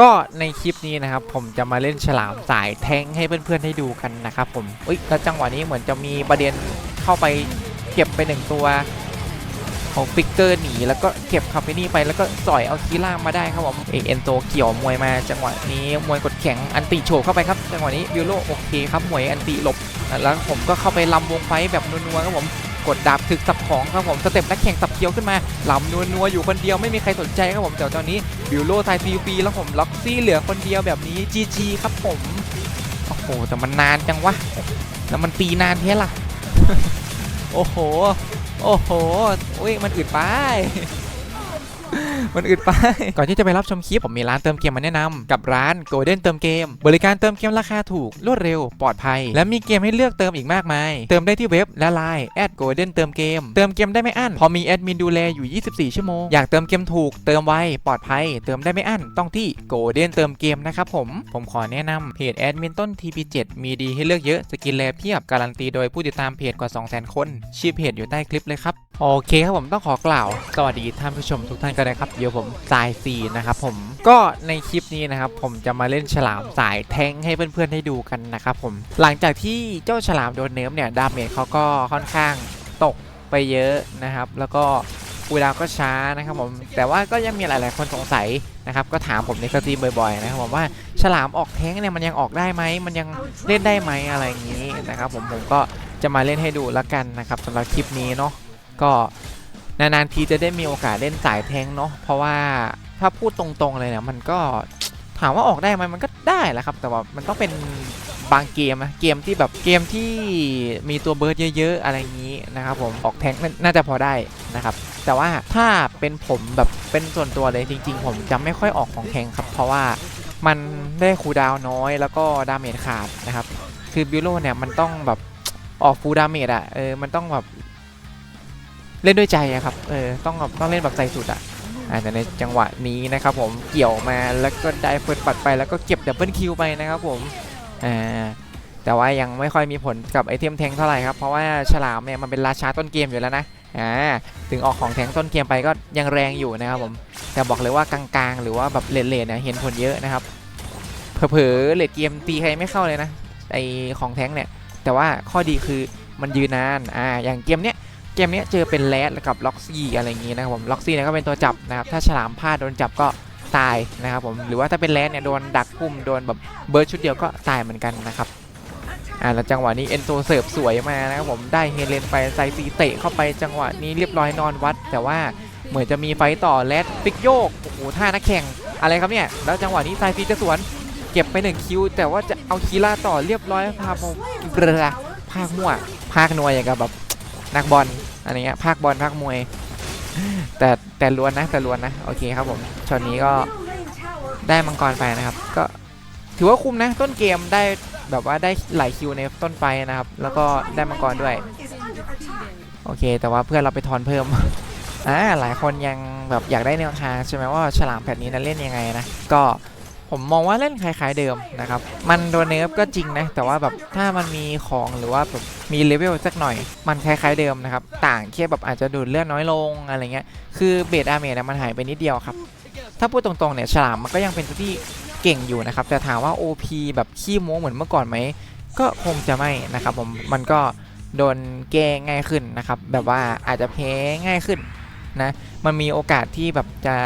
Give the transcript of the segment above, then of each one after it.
ก็ในคลิปนี้นะครับผมจะมาเล่นฉลามสายแทงให้เพื่อนๆได้ดูกันนะครับผมอุ้ยแล้วจังหวะนี้เหมือนจะมีประเด็นเข้าไปเก็บไปหนึ่งตัวของฟิกเกอร์หนีแล้วก็เก็บคาเฟนี่ไปแล้วก็สอยเอาคีล่างมาได้ครับผมเอเอ็นโตเกี่ยวมวยมาจังหวะนี้มวยกดแข็งอันติโฉบเข้าไปครับจังหวะนี้บิวโลโอเคครับมวยอันติหลบแล้วผมก็เข้าไปลำวงไฟแบบนัวๆครับผม กดดาบถึกสับของครับผมสเต็ปนักแข่งสับเคี้ยวขึ้นมาลำนัวๆอยู่คนเดียวไม่มีใครสนใจครับผมแต่ตอนนี้บิวโลไทยฟีฟีแล้วผมล็อกซี่เหลือคนเดียวแบบนี้จีจีครับผมโอ้โหแต่มันนานจังวะแล้วมันตีนานเท่ล่ะ โอ้โห โอ้โห อุ้ยมันอึดไปมันอึดไป ก่อนที่จะไปรับชมคลิปผมมีร้านเติมเกมมาแนะนำกับร้าน Golden เติมเกม บริการเติมเกมราคาถูกรวดเร็วปลอดภัย และมีเกมให้เลือกเติมอีกมากมาย เติมได้ที่เว็บและไลน์แอด Golden เติมเกม เติมเกมได้ไม่อั้น พอมีแอดมินดูแลอยู่ 24 ชั่วโมง อยากเติมเกมถูก เติมไวปลอดภัย เติมได้ไม่อั้น ต้องที่ Golden เติมเกมนะครับผม ผมขอแนะนำเพจแอดมินต้น TP7 มีดีให้เลือกเยอะ สกินแลเพียบ การันตีโดยผู้ติดตามเพจกว่า 200,000 คน ชื่อเพจอยู่ใต้คลิปเลยครับ โอเคครับผมต้องขอกล่าว สวัสดีท่านผู้ชมทุกท่านกันนะครับครับเดี๋ยวผมสายซีนะครับผมก็ในคลิปนี้นะครับผมจะมาเล่นฉลามสายแทงให้เพื่อนๆได้ดูกันนะครับผมหลังจากที่เจ้าฉลามโดนเนิร์ฟเนี่ยดาเมจเขาก็ค่อนข้างตกไปเยอะนะครับ แล้วก็คูลดาก็ช้านะครับผมแต่ว่าก็ยังมีหลายๆคนสงสัยนะครับก็ถามผมในสตรีมบ่อยๆนะครับผมว่าฉลามออกแท้งเนี่ยมันยังออกได้ไหมมันยังเล่นได้ไหมอะไรอย่างนี้นะครับผมผมก็จะมาเล่นให้ดูแล้วกันนะครับสำหรับคลิปนี้เนาะก็ นานๆทีจะได้มีโอกาสเล่นสายแทงเนาะเพราะว่าถ้าพูดตรงๆเลยเนี่ยมันก็ถามว่าออกได้ไหมมันก็ได้แหละครับ แต่ว่ามันต้องเป็นบางเกมนะเกมที่แบบเกมที่มีตัวเบิร์ดเยอะ ๆ อะไรอย่างนี้นะครับผมออกแทงน่าจะพอได้นะครับ แต่ว่าถ้าเป็นผมแบบเป็นส่วนตัวเลยจริง ๆ ผมจะไม่ค่อยออกของแทงครับ เพราะว่ามันได้คูดาวน้อยแล้วก็ดาเมจขาดนะครับ คือบิโลเนี่ยมันต้องแบบออกฟูลดาเมจอะเออมันต้องแบบ เล่นด้วยใจอะครับ เออ ต้องต้องเล่นแบบใจสุดอะอ่าแต่ในจังหวะนี้นะครับผม เกี่ยวมาแล้วก็ได้เฟิร์สปัดไปแล้วก็เก็บดับเบิลคิวไปนะครับผม อ่า แต่ว่ายังไม่ค่อยมีผลกับไอเทมแทงเท่าไหร่ครับ เพราะว่าฉลามเนี่ยมันเป็นราชาต้นเกมอยู่แล้วนะ อ่า ถึงออกของแทงต้นเกมไปก็ยังแรงอยู่นะครับผม แต่บอกเลยว่ากลางๆ หรือว่าแบบเลนๆเนี่ยเห็นผลเยอะนะครับ เผลอๆเลดเกมตีใครไม่เข้าเลยนะ ไอของแทงเนี่ย แต่ว่าข้อดีคือมันยืนนาน อ่า อย่างเกมเนี้ย เกมนี้เจอเป็นแรดกับล็อกซี่อะไรอย่างงี้นะครับผมล็อกซี่เนี่ยก็เป็นตัวจับนะครับถ้าฉลามพลาดโดนจับก็ตายนะครับผมหรือว่าถ้าเป็นแรดเนี่ยโดนดักพุ่มโดนแบบเบิร์ดชุดเดียวก็ตายเหมือนกันนะครับอ่าแล้วจังหวะนี้เอนโซเสิร์ฟสวยมานะครับผมได้เฮเลนไปไซซีเตะเข้าไปจังหวะนี้เรียบร้อยนอนวัด แต่ว่าเหมือนจะมีไฟต่อแรดปิกโยกโอ้โหท่านักแข่งอะไรครับเนี่ยแล้วจังหวะนี้ไซฟีจะสวนเก็บไปหนึ่งคิว แต่ว่าจะเอาคีล่าต่อเรียบร้อยพาโมเบลอภาคมั่วภาคหน่วยอย่างกับแบบ นักบอลอะไรเงี้ยภาคบอลภาคมวย แต่แต่ล้วนนะแต่ล้วนนะโอเคครับผมช็อตนี้ก็ได้มังกรไปนะครับ ก็ถือว่าคุ้มนะ ต้นเกมได้แบบว่าได้หลายคิวในต้นไฟนะครับ แล้วก็ได้มังกรด้วย โอเค แต่ว่าเพื่อนเราไปทอนเพิ่มอ่าหลายคนยังแบบอยากได้แนวทางใช่ไหมว่าฉลามแพทนี้นั้นเล่นยังไงนะ ก็ ผมมองว่าเล่นคล้ายๆเดิมนะครับ มันโดนเนิร์ฟก็จริงนะ แต่ว่าแบบถ้ามันมีของหรือว่าแบบมีเลเวลสักหน่อย มันคล้ายๆเดิมนะครับ ต่างแค่แบบอาจจะดูดเลือดน้อยลงอะไรเงี้ย คือเบสอาเมจมันหายไปนิดเดียวครับ ถ้าพูดตรงๆเนี่ยฉลามมันก็ยังเป็นตัวที่เก่งอยู่นะครับ แต่ถามว่า OP แบบขี้โม้เหมือนเมื่อก่อนไหม ก็คงจะไม่นะครับผมมันก็โดนแก้ง่ายขึ้นนะครับ แบบว่าอาจจะแพ้ง่ายขึ้นนะ มันมีโอกาสที่แบบจะ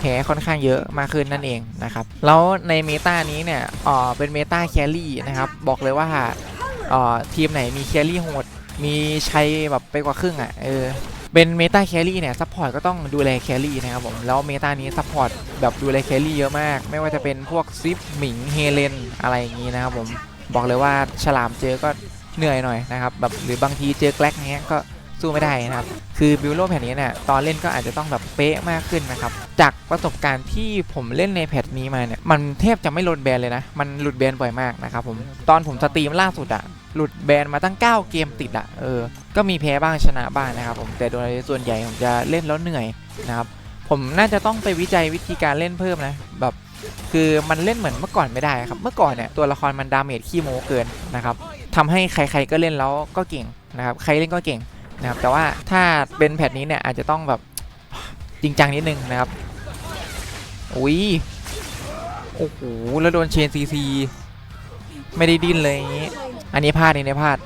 แพ้ค่อนข้างเยอะมากขึ้นนั่นเองนะครับแล้วในเมตานี้เนี่ยอ่อเป็นเมตาแครี่นะครับบอกเลยว่าอ่อทีมไหนมีแครี่โหดมีชัยแบบไปกว่าครึ่งอะเออเป็นเมตาแครี่เนี่ยซัพพอร์ตก็ต้องดูแลแครี่นะครับผมแล้วเมตานี้ซัพพอร์ตแบบดูแลแครี่เยอะมาก ไม่ว่าจะเป็นพวกซิปหมิงเฮเลนอะไรอย่างนี้นะครับผมบอกเลยว่าฉลามเจอก็เหนื่อยหน่อยนะครับแบบหรือบางทีเจอแกลกเงี้ยก็ สู้ไม่ได้นะครับ คือบิวโลแผ่นนี้เนี่ยตอนเล่นก็อาจจะต้องแบบเป๊ะมากขึ้นนะครับ จากประสบการณ์ที่ผมเล่นในแพทนี้มาเนี่ย มันแทบจะไม่หลุดแบนเลยนะ มันหลุดแบนบ่อยมากนะครับผม ตอนผมสตรีมล่าสุดอะหลุดแบนมาตั้ง 9 เกมติดอะเออ ก็มีแพ้บ้างชนะบ้างนะครับผม แต่โดยส่วนใหญ่ผมจะเล่นแล้วเหนื่อยนะครับ ผมน่าจะต้องไปวิจัยวิธีการเล่นเพิ่มนะ แบบคือมันเล่นเหมือนเมื่อก่อนไม่ได้ครับ เมื่อก่อนเนี่ยตัวละครมันดาเมจขี้โม้เกินนะครับทำให้ใครๆก็เล่นแล้วก็เก่งนะครับ ใครเล่นก็เก่ง นะครับแต่ว่าถ้าเป็นแพทนี้เนี่ยอาจจะต้องแบบจริงจังนิดนึงนะครับอุ้ยโอ้โหแล้วโดนเชนซีซีไม่ได้ดิ้นเลยอย่างงี้ อันนี้พลาดนี่ในพลาด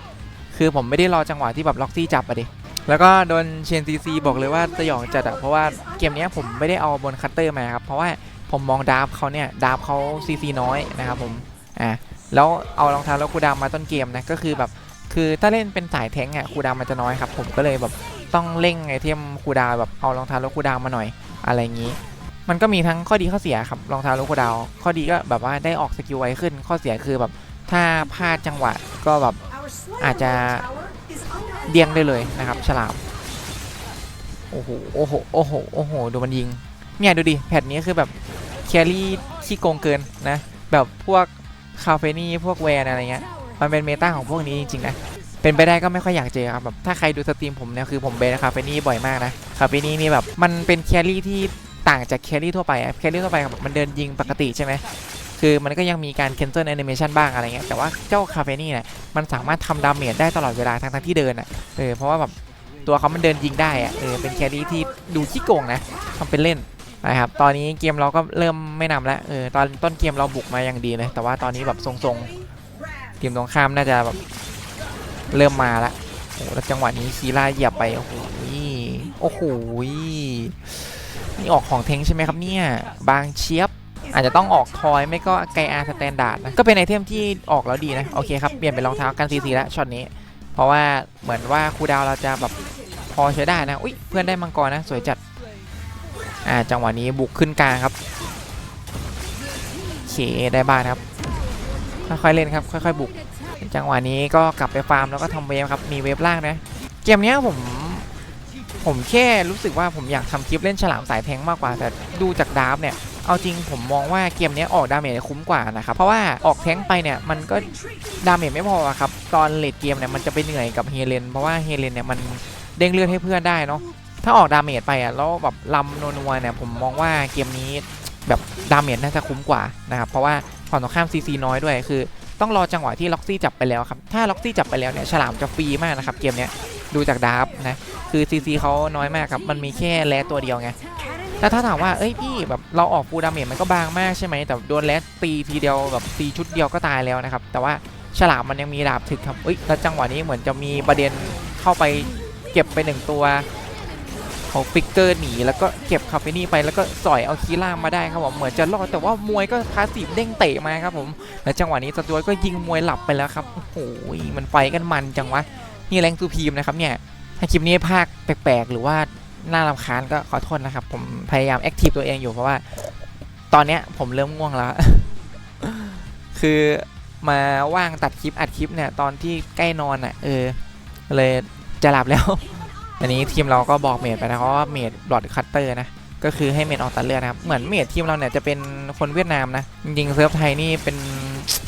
คือผมไม่ได้รอจังหวะที่แบบล็อกซี่จับอะดิ แล้วก็โดนเชนซีซีบอกเลยว่าสยองจัดอะเพราะว่าเกมนี้ผมไม่ได้เอาบนคัตเตอร์มาครับ เพราะว่าผมมองดาร์ฟเขาเนี่ยดาร์ฟเขาซีซีน้อยนะครับผม อะแล้วเอารองเท้าแล้วคูดาวน์มาต้นเกมนะ ก็คือแบบ คือถ้าเล่นเป็นสายแทงอะคูดาวมันจะน้อยครับ ผมก็เลยแบบต้องเร่งไอเทมคูดาวแบบเอารองเท้าล้วคูดาวมาหน่อยอะไรอย่างนี้ มันก็มีทั้งข้อดีข้อเสียครับรองเท้าล้วคูดาว ข้อดีก็แบบว่าได้ออกสกิลไวขึ้น ข้อเสียคือแบบถ้าพลาดจังหวะก็แบบอาจจะเดี้ยงได้เลยนะครับ ฉลามโอ้โหโอ้โหโอ้โหโอ้โหดูมันยิงเนี่ยดูดิแพทนี้คือแบบแครี่ขี้โกงเกินนะ แบบพวกคาเฟนี่พวกแวนอะไรเงี้ย มันเป็นเมตาของพวกนี้จริงๆนะเป็นไปได้ก็ไม่ค่อยอยากเจอครับแบบถ้าใครดูสตรีมผมเนี่ยคือผมเบนคาเฟนี่บ่อยมากนะคาเฟนี่นี่แบบมันเป็นแครี่ที่ต่างจากแครี่ทั่วไปอะแครี่ทั่วไปแบบมันเดินยิงปกติใช่ไหมคือมันก็ยังมีการ cancel animation บ้างอะไรเงี้ยแต่ว่าเจ้าคาเฟนี่เนี่ยมันสามารถทำดาเมจได้ตลอดเวลาทั้งที่เดินอะเออเพราะว่าแบบตัวเขามันเดินยิงได้อะเออเป็นแครี่ที่ดูขี้โกงนะทำเป็นเล่นนะครับตอนนี้เกมเราก็เริ่มไม่นำแล้วเออตอนต้นเกมเราบุกมาอย่างดีเลยแต่ว่าตอนนี้แบบทรงๆ ทีมตรงข้ามน่าจะแบบเริ่มมาละโอ้แล้วจังหวะนี้คีร่าเหยียบไปโอ้โหโอ้โหนี่ออกของเทงใช่ไหมครับเนี่ย บางเชียบ อาจจะต้องออกทอยไม่ก็ไกอาร์สแตนดาร์ดนะ ก็เป็นไอเทมที่ออกแล้วดีนะ โอเคครับ เปลี่ยนเป็นรองเท้ากันซีซีแล้วช็อตนี้ เพราะว่าเหมือนว่าคูดาวเราจะแบบพอใช้ได้นะ อุ้ยเพื่อนได้มังกรนะ สวยจัด อ่าจังหวะนี้บุกขึ้นกลางครับเคได้บ้านครับ ค่อยๆเล่นครับค่อยๆบุก จังหวะนี้ก็กลับไปฟาร์มแล้วก็ทำเวฟครับมีเวฟล่างนะเกมนี้ผมผมแค่รู้สึกว่าผมอยากทำคลิปเล่นฉลามสายแทงมากกว่า แต่ดูจากดาร์ฟเนี่ย เอาจริงผมมองว่าเกมนี้ออกดาเมจคุ้มกว่านะครับ เพราะว่าออกแทงไปเนี่ย มันก็ดาเมจไม่พอครับ ตอนเลดเกมเนี่ย มันจะไปเหนื่อยกับเฮเลนเพราะว่าเฮเลนเนี่ย มันเด้งเลือดให้เพื่อนได้เนาะถ้าออกดาเมจไปอะแล้วแบบลำนัวๆเนี่ยผมมองว่าเกมนี้ แบบดาเมจน่าจะคุ้มกว่านะครับเพราะว่าฝั่งตรงข้ามซีซีน้อยด้วยคือต้องรอจังหวะที่ล็อกซี่จับไปแล้วครับถ้าล็อกซี่จับไปแล้วเนี่ยฉลามจะฟรีมากนะครับเกมเนี้ยดูจากดาร์ฟนะคือซีซีเขาน้อยมากครับมันมีแค่แลตัวเดียวไงแต่ถ้าถามว่าเอ้ยพี่แบบเราออกฟูลดาเมจมันก็บางมากใช่ไหมแต่โดนแลตีทีเดียวแบบตีชุดเดียวก็ตายแล้วนะครับแต่ว่าฉลามมันยังมีดาบถึกครับเอ้ยแล้วจังหวะนี้เหมือนจะมีประเด็นเข้าไปเก็บไปหนึ่งตัว ของฟิกเกอร์หนีแล้วก็เก็บคาเฟนี่ไปแล้วก็สอยเอาคีร่ามาได้ครับผมเหมือนจะรอดแต่ว่ามวยก็พาสีเด้งเตะมาครับผมแล้วจังหวะนี้สจวยก็ยิงมวยหลับไปแล้วครับโอ้โหมันไฟกันมันจังวะนี่แรงซูพีมนะครับเนี่ยถ้าคลิปนี้ภาคแปลกๆ หรือว่าน่ารำคาญก็ขอโทษนะครับ ผมพยายามแอคทีฟตัวเองอยู่เพราะว่า ตอนเนี้ยผมเริ่มง่วงแล้ว คือมาว่างตัดคลิปอัดคลิปเนี่ยตอนที่ใกล้นอนอะ เออ เลยจะหลับแล้ว อันนี้ทีมเราก็บอกเมดไปนะเพราะว่าเมดบลอดคัตเตอร์นะก็คือให้เมดออกตัดเลือดนะครับ เหมือนเมดทีมเราเนี่ยจะเป็นคนเวียดนามนะ จริงๆเซิร์ฟไทยนี่เป็น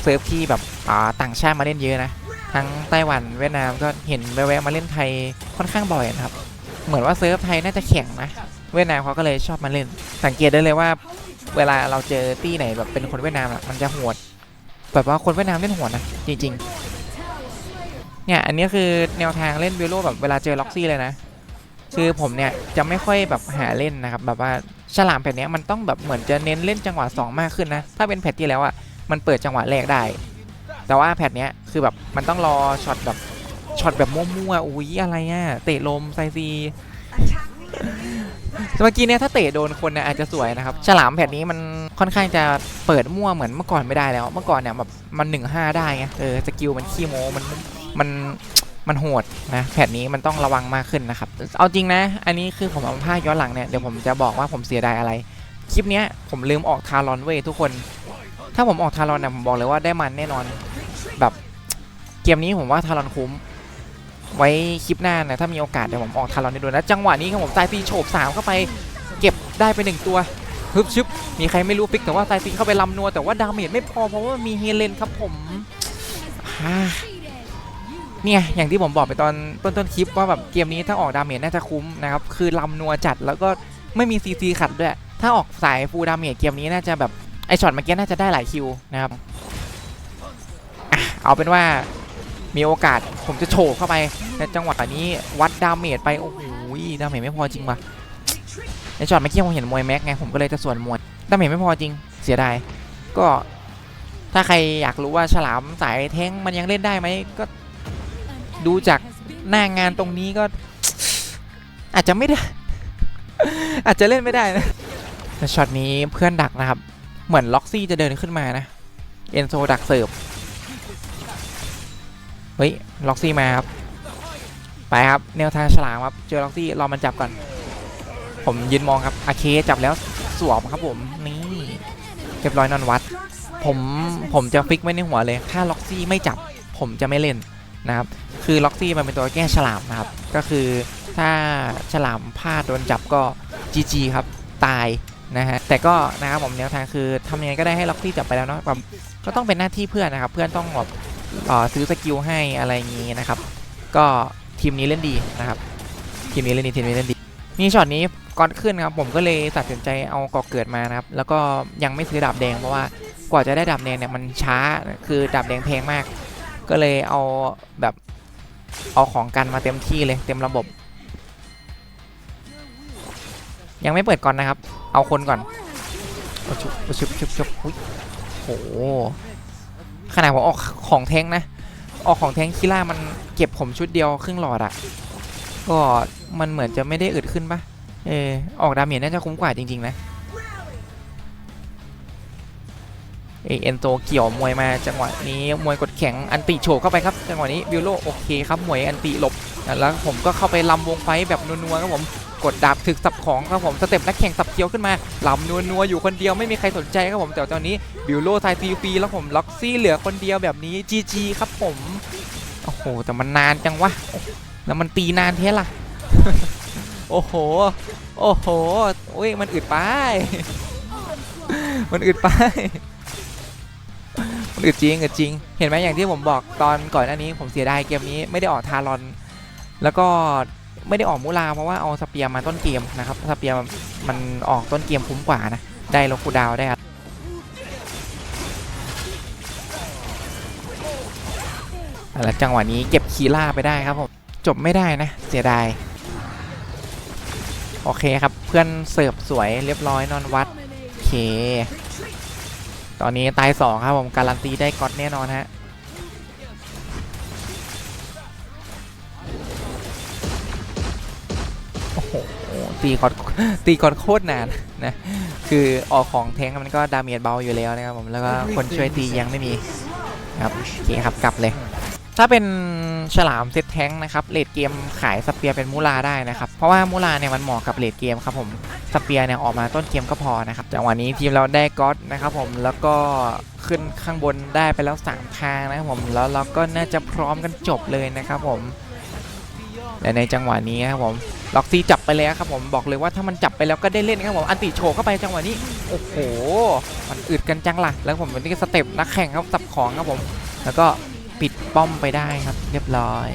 เซิร์ฟที่แบบอ่าต่างชาติมาเล่นเยอะนะ ทั้งไต้หวันเวียดนามก็เห็นแวะมาเล่นไทยค่อนข้างบ่อยนะครับ เหมือนว่าเซิร์ฟไทยน่าจะแข่งนะ เวียดนามเขาก็เลยชอบมาเล่น สังเกตได้เลยว่า เวลาเราเจอตี้ไหนแบบเป็นคนเวียดนามอะมันจะโหด แบบว่าคนเวียดนามเล่นโหดนะจริง ๆ เนี่ยอันนี้คือแนวทางเล่นเวโรแบบเวลาเจอล็อกซี่เลยนะ คือผมเนี่ยจะไม่ค่อยแบบหาเล่นนะครับแบบว่าฉลามแผ่นนี้มันต้องแบบเหมือนจะเน้นเล่นจังหวะ 2 มากขึ้นนะ ถ้าเป็นแพทที่แล้วอะมันเปิดจังหวะแรกได้ แต่ว่าแพทเนี้คือแบบมันต้องรอช็อตแบบช็อตแบบมั่วๆอุ้ยอะไรอะเตะลมไซซีเมื่อกี้เนี่ยถ้าเตะโดนคนเนี่ยอาจจะสวยนะครับฉลามแผ่นนี้มันค่อนข้างจะเปิดมั่วเหมือนเมื่อก่อนไม่ได้แล้ว เมื่อก่อนเนี่ยแบบมันหนึ่งห้าได้ไงเออสกิลมันขี้โม้มันมัน มันโหดนะแพทนี้มันต้องระวังมากขึ้นนะครับ เอาจริงนะ อันนี้คือผมเอาภาคย้อนหลังเนี่ยเดี๋ยวผมจะบอกว่าผมเสียดายอะไร คลิปเนี้ยผมลืมออกทารอนเว้ยทุกคน ถ้าผมออกทารอนเนี่ยผมบอกเลยว่าได้มันแน่นอน แบบเกมนี้ผมว่าทารอนคุ้ม ไว้คลิปหน้านะถ้ามีโอกาสเดี๋ยวผมออกทารอนให้ดูนะจังหวะนี้ครับผมไซซีโฉบสามเข้าไป เก็บได้ไปหนึ่งตัวฮึบชึบมีใครไม่รู้ฟิกแต่ว่าไซซีเข้าไปลำนัวแต่ว่าดาเมจไม่พอเพราะว่ามีเฮเลนครับผมอ่า เนี่ยอย่างที่ผมบอกไปตอนต้นต้นคลิปว่าแบบเกมนี้ถ้าออกดาเมจน่าจะคุ้มนะครับคือลำนัวจัดแล้วก็ไม่มีซีซีขัดด้วย ถ้าออกสายฟูลดาเมจเกมนี้น่าจะแบบไอช็อตเมื่อกี้น่าจะได้หลายคิวนะครับเอาเป็นว่ามีโอกาสผมจะโฉบเข้าไปในจังหวะนี้วัดดาเมจไปโอ้โหดาเมจไม่พอจริงวะในช็อตเมื่อกี้ผมเห็นมวยแม็กไงผมก็เลยจะส่วนมวยดาเมจไม่พอจริงเสียดายก็ถ้าใครอยากรู้ว่าฉลามสายแท้งมันยังเล่นได้ไหมก็ ดูจากหน้างานตรงนี้ก็ อาจจะไม่ได้ อาจจะเล่นไม่ได้นะแต่ช็อตนี้เพื่อนดักนะครับ เหมือนล็อกซี่จะเดินขึ้นมานะเอนโซดักเสิร์ฟเฮ้ยล็อกซี่มาครับไปครับแนวทางฉลามครับเจอล็อกซี่รอมันจับก่อน ผมยืนมองครับอาเคจับแล้วสวมครับผมนี่เรียบร้อยนอนวัด ผมผมจะฟิกไว้ในหัวเลย ถ้าล็อกซี่ไม่จับ ผมจะไม่เล่น นะครับคือล็อกซี่มันเป็นตัวแก้ฉลามนะครับ ก็คือถ้าฉลามพลาดโดนจับก็ GG ครับตายนะฮะแต่ก็นะครับผมแนวทางคือทำยังไงก็ได้ให้ล็อกซี่จับไปแล้วเนาะแบบก็ต้องเป็นหน้าที่เพื่อนนะครับ เพื่อนต้องแบบซื้อสกิลให้อะไรอย่างงี้นะครับ ก็ทีมนี้เล่นดีนะครับทีมนี้เล่นดีทีมนี้เล่นดีนี่ช็อตนี้ก่อนขึ้นครับผมก็เลยตัดสินใจเอากอกเกิดมานะครับ แล้วก็ยังไม่ซื้อดาบแดงเพราะว่ากว่าจะได้ดาบแดงเนี่ยมันช้าคือดาบแดงแพงมาก ก็เลยเอาแบบเอาของกันมาเต็มที่เลยเต็มระบบ ยังไม่เปิดก่อนนะครับ เอาคนก่อนโอ้ชุบโอ้ชุบชุบชุบอุ๊ยโหขนาดผมออกของแท้งนะ ออกของแท้งคิล่ามันเก็บผมชุดเดียวครึ่งหลอดอะก็มันเหมือนจะไม่ได้อึดขึ้นปะเออออกดาเมจน่าจะคุ้มกว่าจริง ๆ นะ เอยเอนโตเกี่ยวมวยมาจังหวะนี้มวยกดแข็งอันติโฉบเข้าไปครับจังหวะนี้บิวโลโอเคครับมวยอันติหลบแล้วผมก็เข้าไปลำวงไฟแบบนัวๆครับผมกดดาบถึกสับของครับผมสเต็ปนักแข่งสับเคี้ยวขึ้นมาลำนัวๆอยู่คนเดียวไม่มีใครสนใจครับผมแต่ตอนนี้บิวโลทายฟรีๆแล้วผมล็อกซี่เหลือคนเดียวแบบนี้ GG ครับผมโอ้โหแต่มันนานจังวะแล้วมันตีนานเท่ล่ะโอ้โหโอ้โหโอ้ยมันอึดไปมันอึดไป อึดจริงอึดจริง เห็นไหมอย่างที่ผมบอกตอนก่อนอันนี้ ผมเสียดายเกมนี้ไม่ได้ออกทารอน แล้วก็ไม่ได้ออกมูลาเพราะว่าเอาสเปียร์มาต้นเกมนะครับสเปียร์มันออกต้นเกมคุ้มกว่านะ ได้ลงคูดาวได้ครับแล้วจังหวะนี้เก็บคีล่าไปได้ครับผมจบไม่ได้นะ เสียดาย โอเคครับ เพื่อนเสิร์ฟสวยเรียบร้อยนอนวัด โอเค อนนี้ตาย2ครับผมการันตีได้ก๊อตแน่นอนฮะโอ้โหตีก๊อตตีก๊อตโคตรนานนะคือออกของแทงมันก็ดาเมจเบาอยู่แล้วนะครับผมแล้วก็คนช่วยตียังไม่มีครับโอเคครับกลับเลย ถ้าเป็นฉลามเซตแท้งนะครับเลดเกมขายสเปียร์เป็นมูลาได้นะครับเพราะว่ามูลาเนี่ยมันเหมาะกับเลดเกมครับผม สเปียร์เนี่ยออกมาต้นเกมก็พอนะครับจังหวะนี้ทีมเราได้ก๊อตนะครับผมแล้วก็ขึ้นข้างบนได้ไปแล้ว 3 ทางนะครับผมแล้วเราก็น่าจะพร้อมกันจบเลยนะครับผมและในจังหวะนี้ครับผมล็อกซี่จับไปแล้วครับผมบอกเลยว่าถ้ามันจับไปแล้วก็ได้เล่นครับผมอันติโชเข้าไปจังหวะนี้โอ้โหมันอึดกันจังล่ะแล้วผมเป็นที่สเต็ปนักแข่งครับสับของครับผม แล้วก็ปิดป้อมไปได้ครับ เรียบร้อย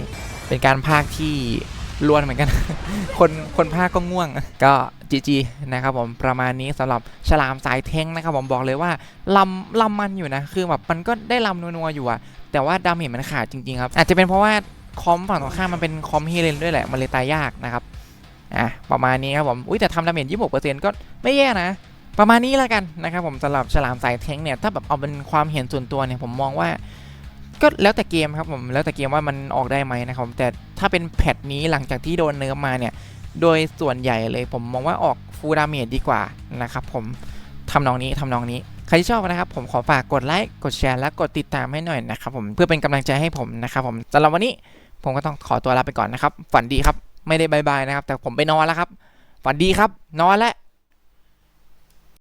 เป็นการพากที่ล้วนเหมือนกัน คนคนพากก็ง่วงก็ จีจีนะครับผมประมาณนี้สำหรับฉลามสายเท้งนะครับผมบอกเลยว่าลำลำมันอยู่นะคือแบบมันก็ได้ลำนัวๆอยู่อะแต่ว่าดาเมจมันขาดจริงๆครับอาจจะเป็นเพราะว่าคอมฝั่งตรงข้ามมันเป็นคอมเฮเลนด้วยแหละมันเลยตายยากนะครับอะประมาณนี้ครับผมอุ้ยแต่ทำดาเมจ26%ก็ไม่แย่นะประมาณนี้แล้วกันนะครับผมสำหรับฉลามสายเท้งเนี่ยถ้าแบบเอาเป็นความเห็นส่วนตัวเนี่ยผมมองว่าก็แล้วแต่เกมครับผมแล้วแต่เกมว่ามันออกได้ไหมนะครับแต่ถ้าเป็นแพทนี้หลังจากที่โดนเนิร์ฟมาเนี่ย โดยส่วนใหญ่เลยผมมองว่าออกฟูลดาเมจดีกว่านะครับผมทำนองนี้ทำนองนี้ ใครที่ชอบนะครับ ผมขอฝากกดไลค์กดแชร์และกดติดตามให้หน่อยนะครับผมเพื่อเป็นกำลังใจให้ผมนะครับผมสำหรับวันนี้ผมก็ต้องขอตัวลาไปก่อนนะครับ ฝันดีครับ ไม่ได้บายบายนะครับ แต่ผมไปนอนแล้วครับ ฝันดีครับ นอนแล้ว